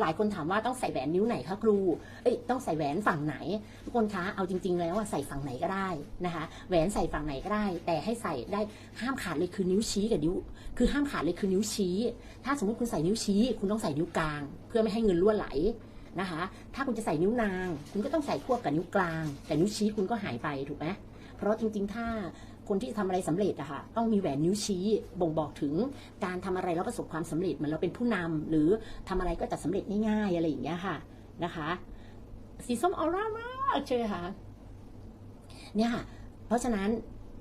หลายคนถามว่าต้องใส่แหวนนิ้วไหนคะครู เอ้ยต้องใส่แหวนฝั่งไหน ทุกคนคะเอาจริง ๆ แล้วว่าใส่ฝั่งไหนก็ได้นะคะแหวนใส่ฝั่งไหนก็ได้ แต่ให้ใส่ได้ห้ามขาดเลยคือนิ้วชี้กับนิ้ว คือห้ามขาดเลยคือนิ้วชี้ ถ้าสมมติคุณใส่นิ้วชี้ คุณต้องใส่นิ้วกลาง เพื่อไม่ให้เงินรั่วไหล นะคะ ถ้าคุณจะใส่นิ้วนาง คุณก็ต้องใส่ควบกับนิ้วกลาง แต่นิ้วชี้คุณก็หายไปถูกไหมเพราะจริงๆ ถ้าคนที่ทำอะไรสำเร็จอะค่ะต้องมีแหวนนิ้วชี้บ่งบอกถึงการทำอะไรแล้วประสบความสำเร็จเหมือนเราเป็นผู้นำหรือทำอะไรก็จะสำเร็จง่ายๆอะไรอย่างเงี้ยค่ะนะคะสีส้มออร่ามากใช่ไหมคะเนี่ยค่ะเพราะฉะนั้น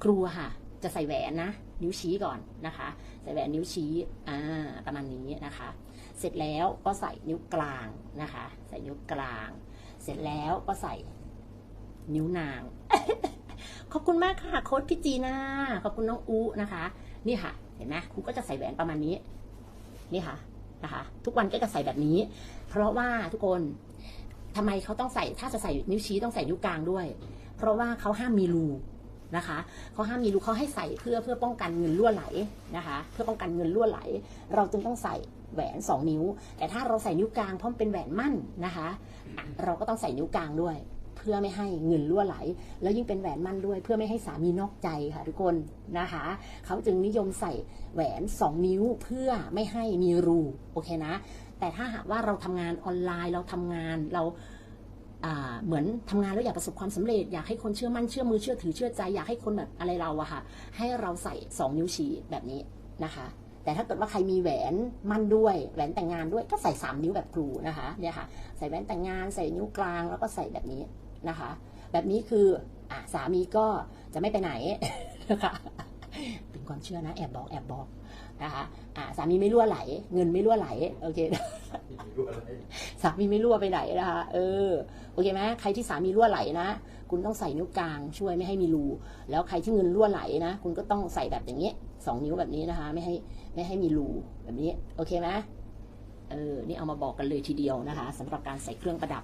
ครูค่ะ จะใส่แหวนนะ นิ้วชี้ก่อนนะคะ ใส่แหวนนิ้วชี้อ่าประมาณนี้นะคะ เสร็จแล้วก็ใส่นิ้วกลางนะคะ ใส่นิ้วกลาง เสร็จแล้วก็ใส่นิ้วนาง ขอบคุณมากค่ะโค้ดพี่จีน่าขอบคุณน้องอูนะคะ นี่ค่ะ เห็นไหมครูก็จะใส่แหวนประมาณนี้ นี่ค่ะนะคะ ทุกวันก็จะใส่แบบนี้ เพราะว่าทุกคนทำไมเขาต้องใส่ถ้าจะใส่นิ้วชี้ต้องใส่นิ้วกลางด้วย เพราะว่าเขาห้ามมีรู นะคะเขาห้ามมีรูเขาให้ใส่เพื่อเพื่อป้องกันเงินรั่วไหลนะคะ เพื่อป้องกันเงินรั่วไหล เราจึงต้องใส่แหวน 2 นิ้ว แต่ถ้าเราใส่นิ้วกลางเพราะมันเป็นแหวนมั่นนะคะ เราก็ต้องใส่นิ้วกลางด้วย เพื่อไม่ให้เงินรั่วไหล แล้วยิ่งเป็นแหวนมั่นด้วย เพื่อไม่ให้สามีนอกใจค่ะทุกคนนะคะเขาจึงนิยมใส่แหวน 2 นิ้วเพื่อไม่ให้มีรูโอเคนะ แต่ถ้าหากว่าเราทำงานออนไลน์เราทำงานเรา เหมือนทำงานแล้วอยากประสบความสำเร็จ อยากให้คนเชื่อมั่นเชื่อมือเชื่อถือเชื่อใจ อยากให้คนแบบอะไรเราอะค่ะ ให้เราใส่ 2 นิ้วชี้แบบนี้นะคะ แต่ถ้าเกิดว่าใครมีแหวนมั่นด้วยแหวนแต่งงานด้วยก็ใส่ 3 นิ้วแบบครูนะคะเนี่ยค่ะ ใส่แหวนแต่งงานใส่นิ้วกลางแล้วก็ใส่แบบนี้นะคะ แบบนี้คืออสามีก็จะไม่ไปไหนนะคะ ความเชื่อนะแอบบอกแอบบอกนะคะอะสามีไม่รั่วไหล เงินไม่รั่วไหลโอเคสามีไม่รั่วไปไหนนะคะเออโอเคไหมใครที่สามีรั่วไหลนะ คุณต้องใส่นิ้วกลางช่วยไม่ให้มีรูแล้วใครที่เงินรั่วไหลนะ คุณก็ต้องใส่แบบอย่างนี้สองนิ้วแบบนี้นะคะ ไม่ให้ไม่ให้มีรูแบบนี้โอเคไหมเออนี่เอามาบอกกันเลยทีเดียวนะคะสำหรับการใส่เครื่องประดับ